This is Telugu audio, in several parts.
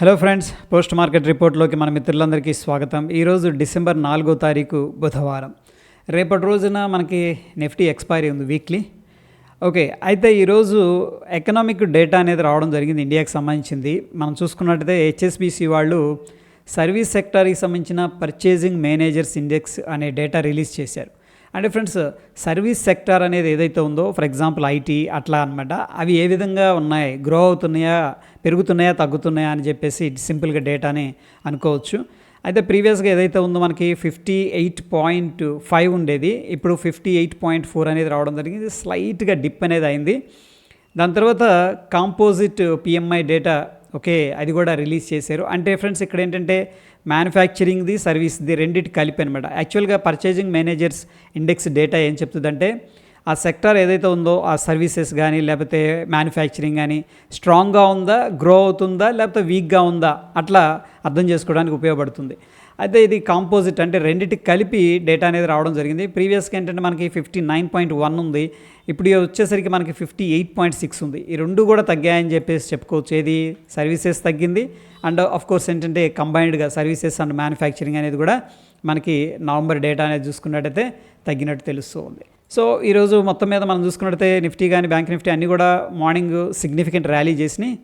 హలో ఫ్రెండ్స్ పోస్ట్ మార్కెట్ రిపోర్ట్లోకి మన మిత్రులందరికీ స్వాగతం. ఈరోజు డిసెంబర్ నాలుగో తారీఖు బుధవారం. రేపటి రోజున మనకి నిఫ్టీ ఎక్స్పైరీ ఉంది వీక్లీ ఓకే అయితే ఈరోజు ఎకనామిక్ డేటా అనేది రావడం జరిగింది ఇండియాకి సంబంధించింది. మనం చూసుకున్నట్టయితే హెచ్ఎస్బిసి వాళ్ళు సర్వీస్ సెక్టార్కి సంబంధించిన పర్చేజింగ్ మేనేజర్స్ ఇండెక్స్ అనే డేటా రిలీజ్ చేశారు. అంటే ఫ్రెండ్స్ సర్వీస్ సెక్టార్ అనేది ఏదైతే ఉందో ఫర్ ఎగ్జాంపుల్ ఐటీ అట్లా అనమాట అవి ఏ విధంగా ఉన్నాయి గ్రో అవుతున్నాయా పెరుగుతున్నాయా తగ్గుతున్నాయా అని చెప్పేసి సింపుల్గా డేటాని అనుకోవచ్చు. అయితే ప్రీవియస్గా ఏదైతే ఉందో మనకి ఫిఫ్టీ ఎయిట్ పాయింట్ ఫైవ్ ఉండేది ఇప్పుడు ఫిఫ్టీ ఎయిట్ పాయింట్ ఫోర్ అనేది రావడం జరిగింది స్లైట్గా డిప్ అనేది అయింది. దాని తర్వాత కాంపోజిట్ పిఎంఐ డేటా ఓకే అది కూడా రిలీజ్ చేశారు. అంటే ఫ్రెండ్స్ ఇక్కడ ఏంటంటే మ్యానుఫ్యాక్చరింగ్ది సర్వీస్ది రెండింటి కలిపి అనమాట యాక్చువల్గా పర్చేజింగ్ మేనేజర్స్ ఇండెక్స్ డేటా ఏం చెప్తుందంటే ఆ సెక్టార్ ఏదైతే ఉందో ఆ సర్వీసెస్ కానీ లేకపోతే మ్యానుఫ్యాక్చరింగ్ కానీ స్ట్రాంగ్గా ఉందా గ్రో అవుతుందా లేకపోతే వీక్గా ఉందా అట్లా అర్థం చేసుకోవడానికి ఉపయోగపడుతుంది. అయితే ఇది కాంపోజిట్ అంటే రెండింటికి కలిపి డేటా అనేది రావడం జరిగింది. ప్రీవియస్గా ఏంటంటే మనకి ఫిఫ్టీ నైన్ పాయింట్ వన్ ఉంది. ఇప్పుడు వచ్చేసరికి మనకి ఫిఫ్టీ ఎయిట్ పాయింట్ సిక్స్ ఉంది. ఈ రెండు కూడా తగ్గాయని చెప్పేసి చెప్పుకోవచ్చు. ఏది? సర్వీసెస్ తగ్గింది. అండ్ ఆఫ్ కోర్స్ ఏంటంటే కంబైన్డ్గా సర్వీసెస్ అండ్ మ్యానుఫ్యాక్చరింగ్ అనేది కూడా మనకి నవంబర్ డేటా అనేది చూసుకున్నట్టయితే తగ్గినట్టు తెలుస్తూ ఉంది సో ఈరోజు మొత్తం మీద మనం చూసుకున్నట్టయితే నిఫ్టీ కానీ బ్యాంక్ నిఫ్టీ అన్నీ కూడా మార్నింగ్ సిగ్నిఫికెంట్ ర్యాలీ చేసినాయి.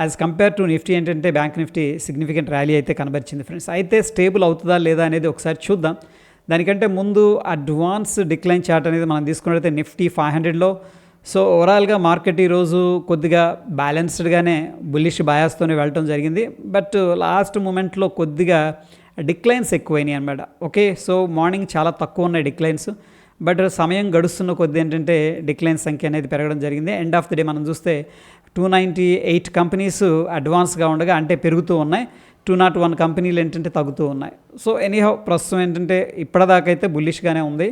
యాజ్ కంపేర్ టు నిఫ్టీ ఏంటంటే బ్యాంక్ నిఫ్టీ సిగ్నిఫికెంట్ ర్యాలీ అయితే కనబరిచింది ఫ్రెండ్స్ అయితే స్టేబుల్ అవుతుందా లేదా అనేది ఒకసారి చూద్దాం. దానికంటే ముందు అడ్వాన్స్ డిక్లైన్ చార్ట్ అనేది మనం తీసుకున్నట్టయితే నిఫ్టీ ఫైవ్ హండ్రెడ్లో సో ఓవరాల్గా మార్కెట్ ఈరోజు కొద్దిగా బ్యాలెన్స్డ్గానే బుల్లిష్ బయాస్తోనే వెళ్ళటం జరిగింది. బట్ లాస్ట్ మూమెంట్లో కొద్దిగా డిక్లైన్స్ ఎక్కువైనాయి అనమాట ఓకే సో మార్నింగ్ చాలా తక్కువ ఉన్నాయి డిక్లైన్స్ బట్ సమయం గడుస్తున్న కొద్ది ఏంటంటే డిక్లైన్ సంఖ్య అనేది పెరగడం జరిగింది. ఎండ్ ఆఫ్ ది డే మనం చూస్తే టూ నైంటీ ఎయిట్ కంపెనీస్ అడ్వాన్స్గా ఉండగా అంటే పెరుగుతూ ఉన్నాయి. టూ నాట్ వన్ కంపెనీలు ఏంటంటే తగ్గుతూ ఉన్నాయి. సో ఎనీహౌ ప్రస్తుతం ఏంటంటే ఇప్పటిదాకైతే బుల్లిష్గానే ఉంది.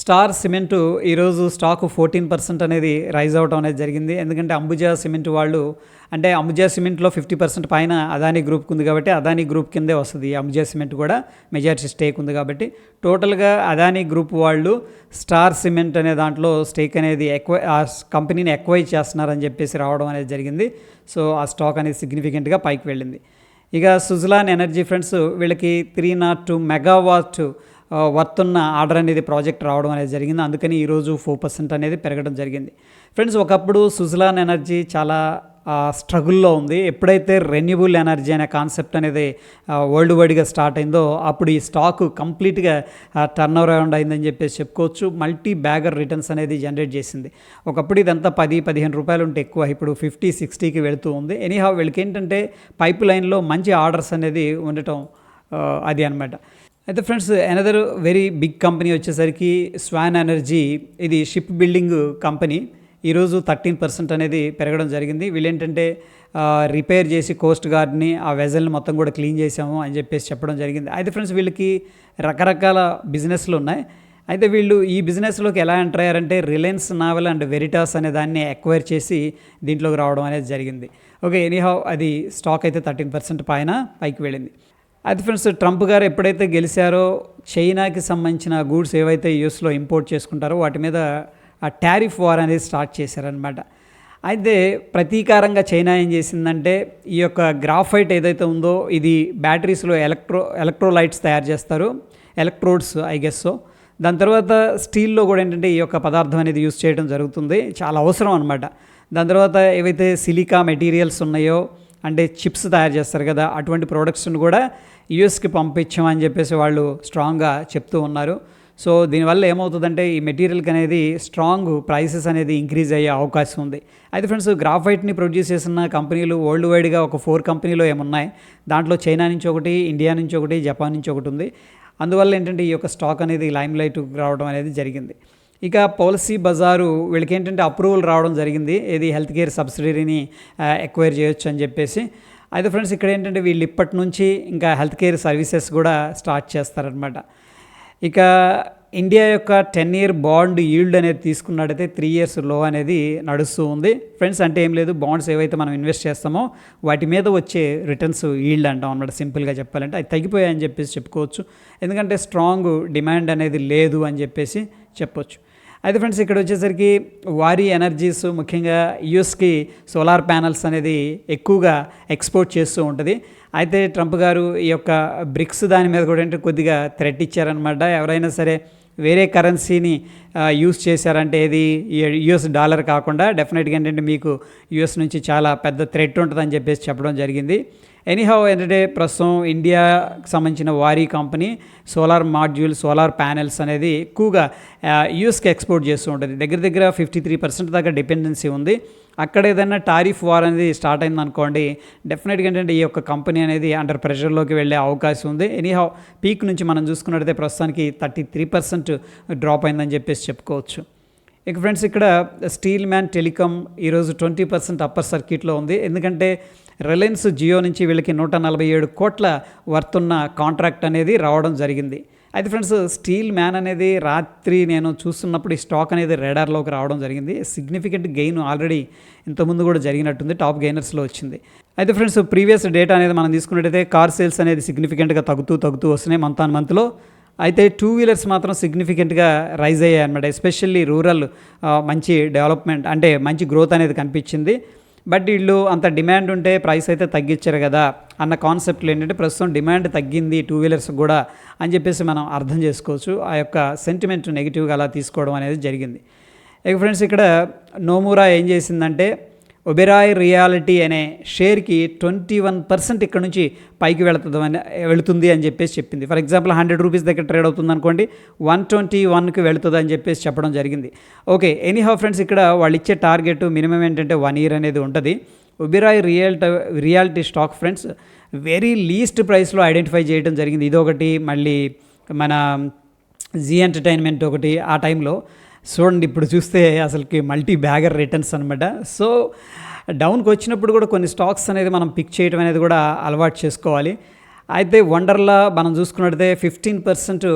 స్టార్ సిమెంటు ఈరోజు స్టాక్ ఫోర్టీన్ పర్సెంట్ అనేది రైజ్ అవడం అనేది జరిగింది. ఎందుకంటే అంబుజా సిమెంట్ వాళ్ళు అంటే అంబుజా సిమెంట్లో ఫిఫ్టీ పర్సెంట్ పైన అదానీ గ్రూప్కి ఉంది కాబట్టి అదానీ గ్రూప్ కిందే వస్తుంది ఈ అంబుజా సిమెంట్ కూడా మెజారిటీ స్టేక్ ఉంది కాబట్టి. టోటల్గా అదానీ గ్రూప్ వాళ్ళు స్టార్ సిమెంట్ అనే దాంట్లో స్టేక్ అనేది ఎక్కువ ఆ కంపెనీని ఎక్వైజ్ చేస్తున్నారని చెప్పేసి రావడం అనేది జరిగింది. సో ఆ స్టాక్ అనేది సిగ్నిఫికెంట్గా పైకి వెళ్ళింది. ఇక సుజలాన్ ఎనర్జీ ఫ్రెండ్స్ వీళ్ళకి త్రీ నాట్ టూ మెగావాట్ వర్తున్న ఆర్డర్ అనేది ప్రాజెక్ట్ రావడం అనేది జరిగింది. అందుకని ఈరోజు ఫోర్ పర్సెంట్ అనేది పెరగడం జరిగింది. ఫ్రెండ్స్ ఒకప్పుడు సుజలాన్ ఎనర్జీ చాలా స్ట్రగుల్లో ఉంది. ఎప్పుడైతే రెన్యూబుల్ ఎనర్జీ అనే కాన్సెప్ట్ అనేది వరల్డ్ వైడ్గా స్టార్ట్ అయిందో అప్పుడు ఈ స్టాక్ కంప్లీట్గా టర్న్ అరౌండ్ అయిందని చెప్పేసి చెప్పుకోవచ్చు. మల్టీ బ్యాగర్ రిటర్న్స్ అనేది జనరేట్ చేసింది. ఒకప్పుడు ఇదంతా పది పదిహేను రూపాయలు ఉంటే ఎక్కువ. ఇప్పుడు ఫిఫ్టీ సిక్స్టీకి వెళుతూ ఉంది. ఎనీహా వీళ్ళకి ఏంటంటే పైప్ లైన్లో మంచి ఆర్డర్స్ అనేది ఉండటం అది అనమాట అయితే friends another very big company వచ్చేసరికి స్వాన్ ఎనర్జీ ఇది షిప్ బిల్డింగ్ కంపెనీ ఈరోజు థర్టీన్ పర్సెంట్ అనేది పెరగడం జరిగింది. వీళ్ళేంటంటే రిపేర్ చేసి కోస్ట్ గార్డ్ని ఆ వెజల్ని మొత్తం కూడా క్లీన్ చేసాము అని చెప్పేసి చెప్పడం జరిగింది. అయితే ఫ్రెండ్స్ వీళ్ళకి రకరకాల బిజినెస్లు ఉన్నాయి. అయితే వీళ్ళు ఈ బిజినెస్లోకి ఎలా ఎంటర్ అయ్యారంటే రిలయన్స్ నావెల్ అండ్ వెరిటాస్ అనే దాన్ని ఎక్వైర్ చేసి దీంట్లోకి రావడం అనేది జరిగింది. ఓకే ఎనీహౌ అది స్టాక్ అయితే థర్టీన్ పర్సెంట్ పైన పైకి వెళ్ళింది. అయితే ఫ్రెండ్స్ ట్రంప్ గారు ఎప్పుడైతే గెలిచారో చైనాకి సంబంధించిన గూడ్స్ ఏవైతే యూఎస్లో ఇంపోర్ట్ చేసుకుంటారో వాటి మీద ఆ టారిఫ్ వార్ అనేది స్టార్ట్ చేశారనమాట అయితే ప్రతీకారంగా చైనా ఏం చేసిందంటే ఈ యొక్క గ్రాఫైట్ ఏదైతే ఉందో ఇది బ్యాటరీస్లో ఎలక్ట్రో ఎలక్ట్రోలైట్స్ తయారు చేస్తారు. Electrodes I guess so. దాని తర్వాత స్టీల్లో కూడా ఏంటంటే ఈ యొక్క పదార్థం అనేది యూస్ చేయడం జరుగుతుంది. చాలా అవసరం అనమాట దాని తర్వాత ఏవైతే సిలికా మెటీరియల్స్ ఉన్నాయో అంటే చిప్స్ తయారు చేస్తారు కదా అటువంటి ప్రోడక్ట్స్ని కూడా యూఎస్కి పంపించామని చెప్పేసి వాళ్ళు స్ట్రాంగ్గా చెప్తూ ఉన్నారు. సో దీనివల్ల ఏమవుతుందంటే ఈ మెటీరియల్కి అనేది స్ట్రాంగ్ ప్రైసెస్ అనేది ఇంక్రీజ్ అయ్యే అవకాశం ఉంది. అయితే ఫ్రెండ్స్ గ్రాఫైట్ని ప్రొడ్యూస్ చేసిన కంపెనీలు వరల్డ్ వైడ్గా ఒక ఫోర్ కంపెనీలో ఏమున్నాయి? దాంట్లో చైనా నుంచి ఒకటి ఇండియా నుంచి ఒకటి జపాన్ నుంచి ఒకటి ఉంది. అందువల్ల ఏంటంటే ఈ యొక్క స్టాక్ అనేది లైమ్ లైట్ రావడం అనేది జరిగింది. ఇక పాలసీ బజారు వీళ్ళకి ఏంటంటే అప్రూవల్ రావడం జరిగింది. ఏది హెల్త్ కేర్ సబ్సిడీని ఎక్వైర్ చేయొచ్చు అని చెప్పేసి. అయితే ఫ్రెండ్స్ ఇక్కడ ఏంటంటే వీళ్ళు ఇప్పటి నుంచి ఇంకా హెల్త్ కేర్ సర్వీసెస్ కూడా స్టార్ట్ చేస్తారనమాట ఇక ఇండియా యొక్క టెన్ ఇయర్ బాండ్ ఈల్డ్ అనేది తీసుకున్నట్టయితే త్రీ ఇయర్స్లో అనేది నడుస్తూ ఉంది. ఫ్రెండ్స్ అంటే ఏం లేదు బాండ్స్ ఏవైతే మనం ఇన్వెస్ట్ చేస్తామో వాటి మీద వచ్చే రిటర్న్స్ ఈల్డ్ అంటాం అనమాట సింపుల్గా చెప్పాలంటే. అది తగ్గిపోయాయని చెప్పేసి చెప్పుకోవచ్చు. ఎందుకంటే స్ట్రాంగ్ డిమాండ్ అనేది లేదు అని చెప్పేసి చెప్పొచ్చు. అయితే ఫ్రెండ్స్ ఇక్కడ వచ్చేసరికి వారి ఎనర్జీస్ ముఖ్యంగా యుఎస్కి సోలార్ ప్యానల్స్ అనేది ఎక్కువగా ఎక్స్పోర్ట్ చేస్తూ ఉంటుంది. అయితే ట్రంప్ గారు ఈ యొక్క బ్రిక్స్ దాని మీద కూడా ఏంటంటే కొద్దిగా థ్రెట్ ఇచ్చారనమాట ఎవరైనా సరే వేరే కరెన్సీని యూస్ చేశారంటే ఏది? యుఎస్ డాలర్ కాకుండా డెఫినెట్గా ఏంటంటే మీకు యుఎస్ నుంచి చాలా పెద్ద థ్రెట్ ఉంటుందని చెప్పేసి చెప్పడం జరిగింది. ఎనీహౌ ఏంటంటే ప్రస్తుతం ఇండియాకి సంబంధించిన Waaree company solar module solar panels అనేది ఎక్కువగా యూఎస్కి ఎక్స్పోర్ట్ చేస్తూ ఉంటుంది. దగ్గర దగ్గర ఫిఫ్టీ త్రీ పర్సెంట్ దాకా డిపెండెన్సీ ఉంది. అక్కడ ఏదైనా టారిఫ్ వార్ అనేది స్టార్ట్ అయింది అనుకోండి డెఫినెట్గా ఏంటంటే ఈ యొక్క కంపెనీ అనేది అండర్ ప్రెషర్లోకి వెళ్ళే అవకాశం ఉంది. ఎనీహౌ పీక్ నుంచి మనం చూసుకున్నట్టయితే ప్రస్తుతానికి థర్టీ త్రీ పర్సెంట్ డ్రాప్ అయిందని చెప్పేసి చెప్పుకోవచ్చు. ఇక ఫ్రెండ్స్ ఇక్కడ స్టీల్ మ్యాన్ టెలికామ్ ఈరోజు ట్వంటీ పర్సెంట్ అప్పర్ సర్క్యూట్లో ఉంది. ఎందుకంటే రిలయన్స్ జియో నుంచి వీళ్ళకి నూట నలభై ఏడు కోట్ల వర్తున్న కాంట్రాక్ట్ అనేది రావడం జరిగింది. అయితే ఫ్రెండ్స్ స్టీల్ మ్యాన్ అనేది రాత్రి నేను చూస్తున్నప్పుడు ఈ స్టాక్ అనేది రెడార్లోకి రావడం జరిగింది. సిగ్నిఫికెంట్ గెయిన్ ఆల్రెడీ ఇంతకుముందు కూడా జరిగినట్టుంది టాప్ గెయినర్స్లో వచ్చింది. అయితే ఫ్రెండ్స్ ప్రీవియస్ డేటా అనేది మనం తీసుకున్నట్టయితే కార్ సేల్స్ అనేది సిగ్నిఫికెంట్గా తగ్గుతూ తగ్గుతూ వస్తున్నాయి మంత్ ఆన్ మంత్లో. అయితే టూ వీలర్స్ మాత్రం సిగ్నిఫికెంట్గా రైజ్ అయ్యాయి అనమాట ఎస్పెషల్లీ రూరల్ మంచి డెవలప్మెంట్ అంటే మంచి గ్రోత్ అనేది కనిపించింది. బట్ వీళ్ళు అంత డిమాండ్ ఉంటే ప్రైస్ అయితే తగ్గించారు కదా అన్న కాన్సెప్ట్లు ఏంటంటే ప్రస్తుతం డిమాండ్ తగ్గింది టూ వీలర్స్ కూడా అని చెప్పేసి మనం అర్థం చేసుకోవచ్చు. ఆ యొక్క సెంటిమెంట్ నెగిటివ్గా అలా తీసుకోవడం అనేది జరిగింది. ఇక ఫ్రెండ్స్ ఇక్కడ నోమూరా ఏం చేసిందంటే ఒబెరాయ్ రియాలిటీ అనే షేర్కి ట్వంటీ వన్ పర్సెంట్ ఇక్కడ నుంచి పైకి వెళుతుందని వెళుతుంది అని చెప్పేసి చెప్పింది. ఫర్ ఎగ్జాంపుల్ హండ్రెడ్ రూపీస్ దగ్గర ట్రేడ్ అవుతుంది అనుకోండి వన్ ట్వంటీ వన్కి వెళుతుంది అని చెప్పేసి చెప్పడం జరిగింది. ఓకే ఎనీహౌ ఫ్రెండ్స్ ఇక్కడ వాళ్ళు ఇచ్చే టార్గెట్ మినిమం ఏంటంటే వన్ ఇయర్ అనేది ఉంటుంది. Oberoi real reality stock friends very least ప్రైస్లో ఐడెంటిఫై చేయడం జరిగింది. ఇదొకటి మళ్ళీ మన జీ ఎంటర్టైన్మెంట్ ఒకటి ఆ టైంలో. చూడండి ఇప్పుడు చూస్తే అసలుకి మల్టీ బ్యాగర్ రిటర్న్స్ అనమాట సో డౌన్కి వచ్చినప్పుడు కూడా కొన్ని స్టాక్స్ అనేది మనం పిక్ చేయడం అనేది కూడా అలవాటు చేసుకోవాలి. అయితే వండర్లా మనం చూసుకున్నట్లయితే ఫిఫ్టీన్ పర్సెంట్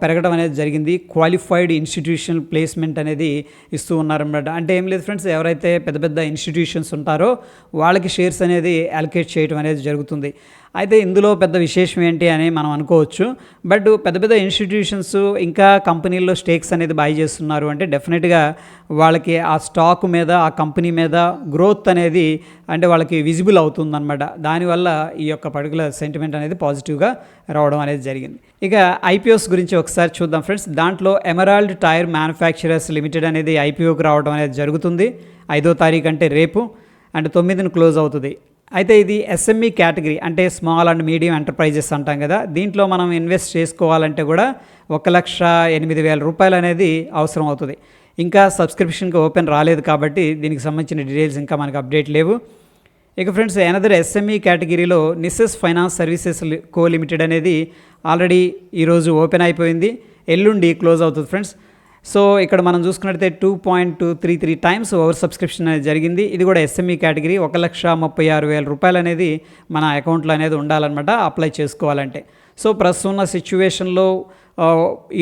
పెరగడం అనేది జరిగింది. క్వాలిఫైడ్ ఇన్స్టిట్యూషనల్ ప్లేస్మెంట్ అనేది ఇస్తూ ఉన్నారన్నమాట అంటే ఏం లేదు ఫ్రెండ్స్ ఎవరైతే పెద్ద పెద్ద ఇన్స్టిట్యూషన్స్ ఉంటారో వాళ్ళకి షేర్స్ అనేది అలొకేట్ చేయడం అనేది జరుగుతుంది. అయితే ఇందులో పెద్ద విశేషం ఏంటి అని మనం అనుకోవచ్చు. బట్ పెద్ద పెద్ద ఇన్స్టిట్యూషన్స్ ఇంకా కంపెనీల్లో స్టేక్స్ అనేది బై చేస్తున్నారు అంటే డెఫినెట్గా వాళ్ళకి ఆ స్టాక్ మీద ఆ కంపెనీ మీద గ్రోత్ అనేది అంటే వాళ్ళకి విజిబుల్ అవుతుందన్నమాట దానివల్ల ఈ యొక్క పర్టికులర్ సెంటిమెంట్ అనేది పాజిటివ్గా రావడం అనేది జరిగింది. ఇక ఐపీఓస్ గురించి ఒకసారి చూద్దాం ఫ్రెండ్స్. దాంట్లో ఎమరాల్డ్ టైర్ మ్యానుఫ్యాక్చరర్స్ లిమిటెడ్ అనేది ఐపీఓకి రావడం అనేది జరుగుతుంది. ఐదో తారీఖు అంటే రేపు. అండ్ తొమ్మిదిని క్లోజ్ అవుతుంది. అయితే ఇది ఎస్ఎంఈ కేటగిరీ అంటే స్మాల్ అండ్ మీడియం ఎంటర్ప్రైజెస్ అంటాం కదా. దీంట్లో మనం ఇన్వెస్ట్ చేసుకోవాలంటే కూడా ఒక లక్ష ఎనిమిది వేల రూపాయలు అనేది అవసరం అవుతుంది. ఇంకా సబ్స్క్రిప్షన్కి ఓపెన్ రాలేదు కాబట్టి దీనికి సంబంధించిన డీటెయిల్స్ ఇంకా మనకు అప్డేట్ లేవు. ఇక ఫ్రెండ్స్ ఎనదర్ ఎస్ఎంఈ కేటగిరీలో Nisus finance services co limited అనేది ఆల్రెడీ ఈరోజు ఓపెన్ అయిపోయింది. ఎల్లుండి క్లోజ్ అవుతుంది ఫ్రెండ్స్. సో ఇక్కడ మనం చూసుకున్నట్టయితే two point two three three times over subscription అనేది జరిగింది. ఇది కూడా ఎస్ఎంఈ కేటగిరీ. ఒక లక్ష ముప్పై ఆరు వేల రూపాయలు అనేది మన అకౌంట్లో అనేది ఉండాలన్నమాట అప్లై చేసుకోవాలంటే. సో ప్రస్తుతం ఉన్న సిచ్యువేషన్లో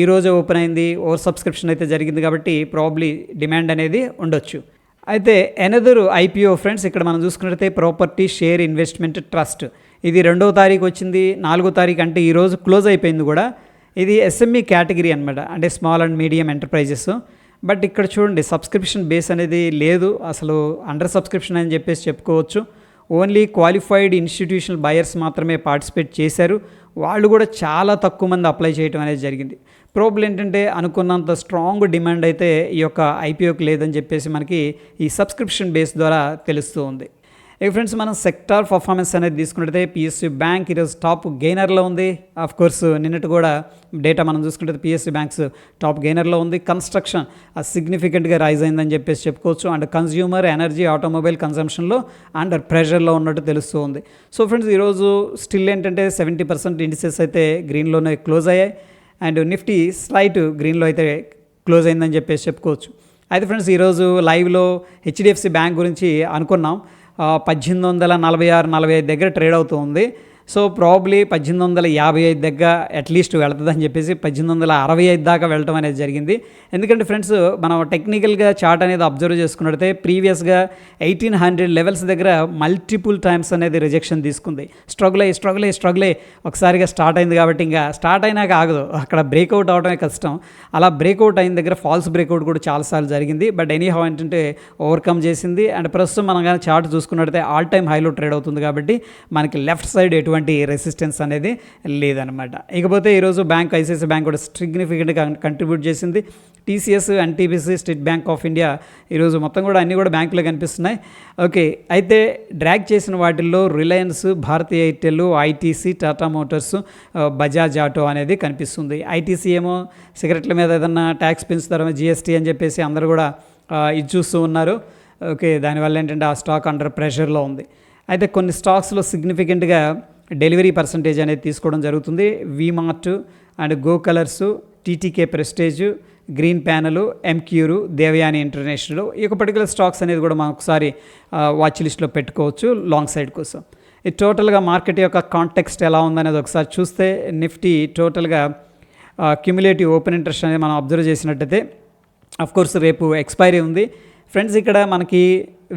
ఈరోజు ఓపెన్ అయింది. ఓవర్ సబ్స్క్రిప్షన్ అయితే జరిగింది కాబట్టి ప్రాబ్లీ డిమాండ్ అనేది ఉండొచ్చు. అయితే ఎనదర్ ఐపీఓ ఫ్రెండ్స్ ఇక్కడ మనం చూసుకున్నట్లయితే ప్రాపర్టీ షేర్ ఇన్వెస్ట్మెంట్ ట్రస్ట్. ఇది రెండవ తారీఖు వచ్చింది నాలుగో తారీఖు అంటే ఈరోజు క్లోజ్ అయిపోయింది కూడా. ఇది ఎస్ఎంఈ కేటగిరీ అనమాట అంటే small and medium enterprises. But ఇక్కడ చూడండి సబ్స్క్రిప్షన్ బేస్ అనేది లేదు అసలు అండర్ సబ్స్క్రిప్షన్ అని చెప్పేసి చెప్పుకోవచ్చు. ఓన్లీ క్వాలిఫైడ్ ఇన్స్టిట్యూషనల్ బయర్స్ మాత్రమే పార్టిసిపేట్ చేశారు. వాళ్ళు కూడా చాలా తక్కువ మంది అప్లై చేయడం అనేది జరిగింది. ప్రాబ్లం ఏంటంటే అనుకున్నంత స్ట్రాంగ్ డిమాండ్ అయితే ఈ యొక్క ఐపీఓకి లేదని చెప్పేసి మనకి ఈ సబ్స్క్రిప్షన్ బేస్ ద్వారా తెలుస్తూ ఉంది. ఇక ఫ్రెండ్స్ మనం సెక్టార్ పర్ఫార్మెన్స్ అనేది తీసుకుంటే పిఎస్సి బ్యాంక్ ఈరోజు టాప్ గెయినర్లో ఉంది. ఆఫ్ కోర్స్ నిన్నటి కూడా డేటా మనం చూసుకుంటే పిఎస్సి బ్యాంక్స్ టాప్ గెయినర్లో ఉంది. కన్స్ట్రక్షన్ సిగ్నిఫికెంట్గా రైజ్ అయిందని చెప్పేసి చెప్పుకోవచ్చు. అండ్ కన్జ్యూమర్ ఎనర్జీ ఆటోమొబైల్ కన్సంప్షన్లో అండర్ ప్రెషర్లో ఉన్నట్టు తెలుస్తూ ఉంది సో ఫ్రెండ్స్ ఈరోజు స్టిల్ ఏంటంటే సెవెంటీ పర్సెంట్ ఇండిసెస్ అయితే గ్రీన్లోనే క్లోజ్ అయ్యాయి. అండ్ నిఫ్టీ స్లైట్ గ్రీన్లో అయితే క్లోజ్ అయిందని చెప్పేసి చెప్పుకోవచ్చు. అయితే ఫ్రెండ్స్ ఈరోజు లైవ్లో హెచ్డిఎఫ్సి బ్యాంక్ గురించి అనుకున్నాం. పద్దెనిమిది వందల నలభై ఆరు నలభై ఐదు దగ్గర ట్రేడ్ అవుతూ ఉంది. సో ప్రాబ్లీ పద్దెనిమిది వందల యాభై ఐదు దగ్గర అట్లీస్ట్ వెళ్తుందని చెప్పేసి పద్దెనిమిది వందల అరవై ఐదు దాకా వెళ్ళటం అనేది జరిగింది. ఎందుకంటే ఫ్రెండ్స్ మనం టెక్నికల్గా చార్ట్ అనేది అబ్జర్వ్ చేసుకున్నట్టయితే ప్రీవియస్గా ఎయిటీన్ హండ్రెడ్ లెవెల్స్ దగ్గర మల్టిపుల్ టైమ్స్ అనేది రిజెక్షన్ తీసుకుంది. స్ట్రగుల్ అయ్యి స్ట్రగుల్ అయ్యి స్ట్రగుల్ అయ్యి ఒకసారిగా స్టార్ట్ అయింది కాబట్టి ఇంకా స్టార్ట్ అయినాక ఆగదు. అక్కడ బ్రేక్అవుట్ అవడమే కష్టం. అలా బ్రేక్అవుట్ అయిన దగ్గర ఫాల్స్ బ్రేక్అవుట్ కూడా చాలాసార్లు జరిగింది. బట్ ఎనీ హౌ ఏంటంటే ఓవర్కమ్ చేసింది. అండ్ ప్రస్తుతం మనం కానీ చార్ట్ చూసుకున్నట్టయితే ఆల్ టైమ్ హైలో ట్రేడ్ అవుతుంది కాబట్టి మనకి లెఫ్ట్ సైడ్ ఎటువంటి రెసిస్టెన్స్ అనేది లేదనమాట ఇకపోతే ఈరోజు బ్యాంక్ ఐసిఐసి బ్యాంక్ కూడా సిగ్నిఫికెంట్గా కంట్రిబ్యూట్ చేసింది. TCS NTPC State Bank of India ఈరోజు మొత్తం కూడా అన్నీ కూడా బ్యాంకులో కనిపిస్తున్నాయి. ఓకే అయితే డ్రాగ్ చేసిన వాటిల్లో Reliance Bharti Airtel ITC Tata motors Bajaj auto అనేది కనిపిస్తుంది. ఐటీసీ ఏమో సిగరెట్ల మీద ఏదన్నా ట్యాక్స్ పెంచుతారో జిఎస్టీ అని చెప్పేసి అందరూ కూడా ఇది చూస్తూ ఉన్నారు. ఓకే దానివల్ల ఏంటంటే ఆ స్టాక్ అండర్ ప్రెషర్లో ఉంది. అయితే కొన్ని స్టాక్స్లో సిగ్నిఫికెంట్గా డెలివరీ పర్సంటేజ్ అనేది తీసుకోవడం జరుగుతుంది. V Mart and Go Colors TTK Prestige Green Panel Emcure Devyani International ఈ యొక్క పర్టికులర్ స్టాక్స్ అనేది కూడా మనం ఒకసారి వాచ్ లిస్ట్లో పెట్టుకోవచ్చు లాంగ్ సైడ్ కోసం. ఈ టోటల్గా మార్కెట్ యొక్క కాంటెక్స్ట్ ఎలా ఉందనేది ఒకసారి చూస్తే నిఫ్టీ టోటల్గా క్యుములేటివ్ ఓపెన్ ఇంట్రెస్ట్ అనేది మనం అబ్జర్వ్ చేసినట్టయితే అఫ్ కోర్స్ రేపు ఎక్స్పైరీ ఉంది. ఫ్రెండ్స్ ఇక్కడ మనకి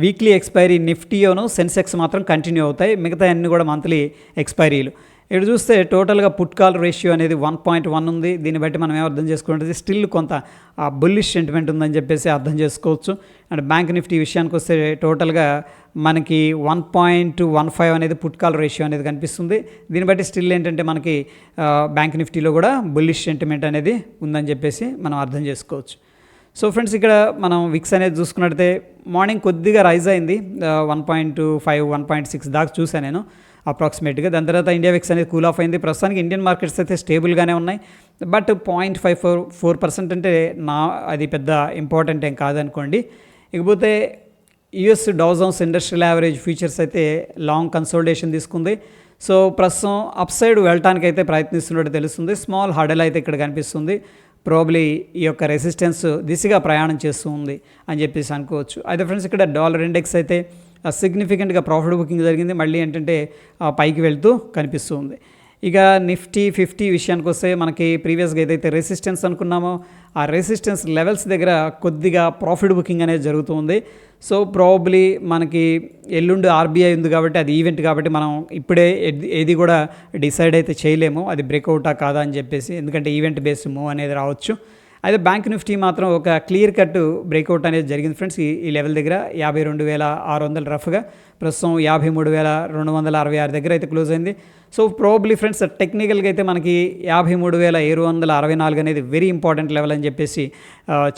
వీక్లీ ఎక్స్పైరీ నిఫ్టీయోను సెన్సెక్స్ మాత్రం కంటిన్యూ అవుతాయి. మిగతా అన్ని కూడా మంత్లీ ఎక్స్పైరీలు. ఇక్కడ చూస్తే టోటల్గా పుట్ కాల్ రేషియో అనేది వన్ పాయింట్ వన్ ఉంది. దీన్ని బట్టి మనం ఏం అర్థం చేసుకుంటే స్టిల్ కొంత బుల్లిష్ సెంటిమెంట్ ఉందని చెప్పేసి అర్థం చేసుకోవచ్చు. అండ్ బ్యాంక్ నిఫ్టీ విషయానికి వస్తే టోటల్గా మనకి వన్ పాయింట్ వన్ ఫైవ్ అనేది పుట్ కాల్ రేషియో అనేది కనిపిస్తుంది. దీన్ని బట్టి స్టిల్ ఏంటంటే మనకి బ్యాంక్ నిఫ్టీలో కూడా బుల్లిష్ సెంటిమెంట్ అనేది ఉందని చెప్పేసి మనం అర్థం చేసుకోవచ్చు. సో ఫ్రెండ్స్ ఇక్కడ మనం విక్స్ అనేది చూసుకున్నట్టయితే మార్నింగ్ కొద్దిగా రైజ్ అయింది. One point five one point six దాకా చూసాను నేను అప్రాక్సిమేట్గా దాని తర్వాత ఇండియా విక్స్ అనేది కూల్ ఆఫ్ అయింది. ప్రస్తుతానికి ఇండియన్ మార్కెట్స్ అయితే స్టేబుల్గానే ఉన్నాయి. But point five four four percent అంటే నా అది పెద్ద ఇంపార్టెంట్ ఏం కాదనుకోండి. ఇకపోతే US Dow Jones industrial average futures అయితే లాంగ్ కన్సోల్టేషన్ తీసుకుంది. సో ప్రస్తుతం అప్ సైడ్ వెళ్ళటానికి అయితే ప్రయత్నిస్తున్నట్టు తెలుస్తుంది. స్మాల్ హడల్ అయితే ఇక్కడ కనిపిస్తుంది. ప్రోబ్లీ ఈ యొక్క రెసిస్టెన్స్ దిశగా ప్రయాణం చేస్తూ ఉంది అని చెప్పేసి అనుకోవచ్చు. అయితే ఫ్రెండ్స్ ఇక్కడ డాలర్ ఇండెక్స్ అయితే సిగ్నిఫికెంట్గా ప్రాఫిట్ బుకింగ్ జరిగింది. మళ్ళీ ఏంటంటే ఆ, పైకి వెళ్తూ కనిపిస్తూ ఉంది. ఇక నిఫ్టీ ఫిఫ్టీ విషయానికి వస్తే మనకి ప్రీవియస్గా ఏదైతే రెసిస్టెన్స్ అనుకున్నామో ఆ రెసిస్టెన్స్ లెవెల్స్ దగ్గర కొద్దిగా ప్రాఫిట్ బుకింగ్ అనేది జరుగుతుంది సో ప్రాబ్లీ మనకి ఎల్లుండి ఆర్బీఐ ఉంది కాబట్టి అది ఈవెంట్ కాబట్టి మనం ఇప్పుడే ఏది- ఏది కూడా డిసైడ్ అయితే చేయలేము. అది బ్రేక్అవుటా కాదా అని చెప్పేసి ఎందుకంటే ఈవెంట్ బేస్డ్ మూవ్ అనేది రావచ్చు. అయితే బ్యాంక్ నిఫ్టీ మాత్రం ఒక క్లియర్ కట్ బ్రేక్అవుట్ అనేది జరిగింది ఫ్రెండ్స్. ఈ లెవెల్ దగ్గర యాభై రెండు వేల ఆరు వందలు రఫ్గా ప్రస్తుతం యాభై మూడు వేల రెండు వందల అరవై ఆరు దగ్గర అయితే క్లోజ్ అయింది. సో ప్రాబ్లీ ఫ్రెండ్స్ టెక్నికల్గా అయితే మనకి యాభై మూడు వేల ఏడు వందల అరవై నాలుగు అనేది వెరీ ఇంపార్టెంట్ లెవెల్ అని చెప్పేసి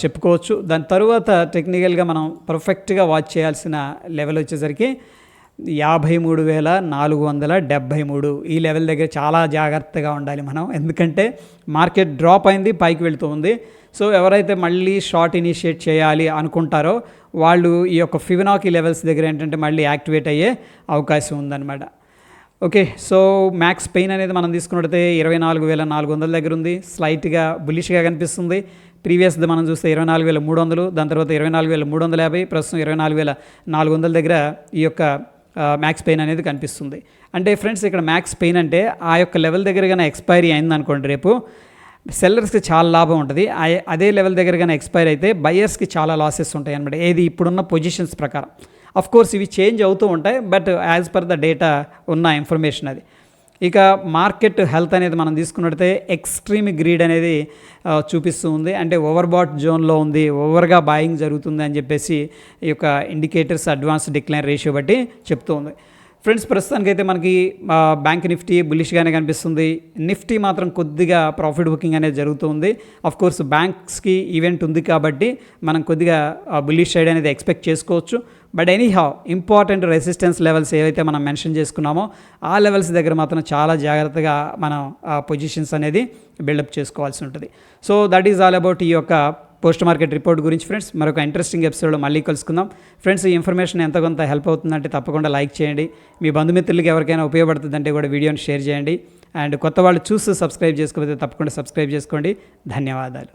చెప్పుకోవచ్చు. దాని తర్వాత టెక్నికల్గా మనం పర్ఫెక్ట్గా వాచ్ చేయాల్సిన లెవెల్ వచ్చేసరికి యాభై మూడు వేల నాలుగు వందల డెబ్భై మూడు. ఈ లెవెల్ దగ్గర చాలా జాగ్రత్తగా ఉండాలి మనం. ఎందుకంటే మార్కెట్ డ్రాప్ అయింది పైకి వెళుతుంది ఉంది. సో ఎవరైతే మళ్ళీ షార్ట్ ఇనిషియేట్ చేయాలి అనుకుంటారో వాళ్ళు ఈ యొక్క ఫిబనాకి లెవెల్స్ దగ్గర ఏంటంటే మళ్ళీ యాక్టివేట్ అయ్యే అవకాశం ఉందన్నమాట. ఓకే సో మ్యాక్స్ పెయిన్ అనేది మనం తీసుకున్నట్టయితే ఇరవై నాలుగు వేల నాలుగు వందల దగ్గర ఉంది. స్లైట్గా బులిష్గా కనిపిస్తుంది. ప్రీవియస్ది మనం చూస్తే ఇరవై నాలుగు వేల మూడు వందలు దాని తర్వాత ఇరవై నాలుగు వేల మూడు వందల యాభై ప్రస్తుతం ఇరవై నాలుగు వేల నాలుగు వందల దగ్గర ఈ యొక్క మ్యాక్స్ పెయిన్ అనేది కనిపిస్తుంది. అంటే ఫ్రెండ్స్ ఇక్కడ మ్యాక్స్ పెయిన్ అంటే ఆ యొక్క లెవెల్ దగ్గరగానే ఎక్స్పైరీ అయింది అనుకోండి రేపు సెల్లర్స్కి చాలా లాభం ఉంటుంది. అదే లెవెల్ దగ్గరగానే ఎక్స్పైర్ అయితే బయర్స్కి చాలా లాసెస్ ఉంటాయి అనమాట ఏది ఇప్పుడున్న పొజిషన్స్ ప్రకారం. అఫ్ కోర్స్ ఇవి చేంజ్ అవుతూ ఉంటాయి but as per the data ఉన్న ఇన్ఫర్మేషన్ అది. ఇక మార్కెట్ హెల్త్ అనేది మనం తీసుకున్నట్టయితే ఎక్స్ట్రీమ్ గ్రీడ్ అనేది చూపిస్తూ ఉంది. అంటే ఓవర్బాట్ జోన్లో ఉంది ఓవర్గా బాయింగ్ జరుగుతుంది అని చెప్పేసి ఈ యొక్క ఇండికేటర్స్ అడ్వాన్స్ డిక్లైన్ రేషియో బట్టి చెప్తూ ఉంది. ఫ్రెండ్స్ ప్రస్తుతానికైతే మనకి బ్యాంక్ నిఫ్టీ బులిష్గానే కనిపిస్తుంది. నిఫ్టీ మాత్రం కొద్దిగా ప్రాఫిట్ బుకింగ్ అనేది జరుగుతుంది అఫ్ కోర్స్ బ్యాంక్స్కి ఈవెంట్ ఉంది కాబట్టి మనం కొద్దిగా బులిష్ సైడ్ అనేది ఎక్స్పెక్ట్ చేసుకోవచ్చు. But anyhow important resistance levels ఏవైతే మనం మెన్షన్ చేసుకున్నామో ఆ లెవెల్స్ దగ్గర మాత్రం చాలా జాగ్రత్తగా మనం ఆ పొజిషన్స్ అనేది బిల్డప్ చేసుకోవాల్సి ఉంటుంది. So that is all about ఈ యొక్క పోస్ట్ మార్కెట్ రిపోర్ట్ గురించి ఫ్రెండ్స్ మరొక ఇంట్రెస్టింగ్ ఎపిసోడ్లో మళ్ళీ కలుసుకుందాం. ఫ్రెండ్స్ ఈ ఇన్ఫర్మేషన్ ఎంత కొంత హెల్ప్ అవుతుందంటే తప్పకుండా లైక్ చేయండి. మీ బంధుమిత్రులకి ఎవరికైనా ఉపయోగపడుతుందంటే కూడా వీడియోని షేర్ చేయండి. అండ్ కొత్త వాళ్ళు చూసి సబ్స్క్రైబ్ చేసుకోకపోతే తప్పకుండా సబ్స్క్రైబ్ చేసుకోండి. ధన్యవాదాలు.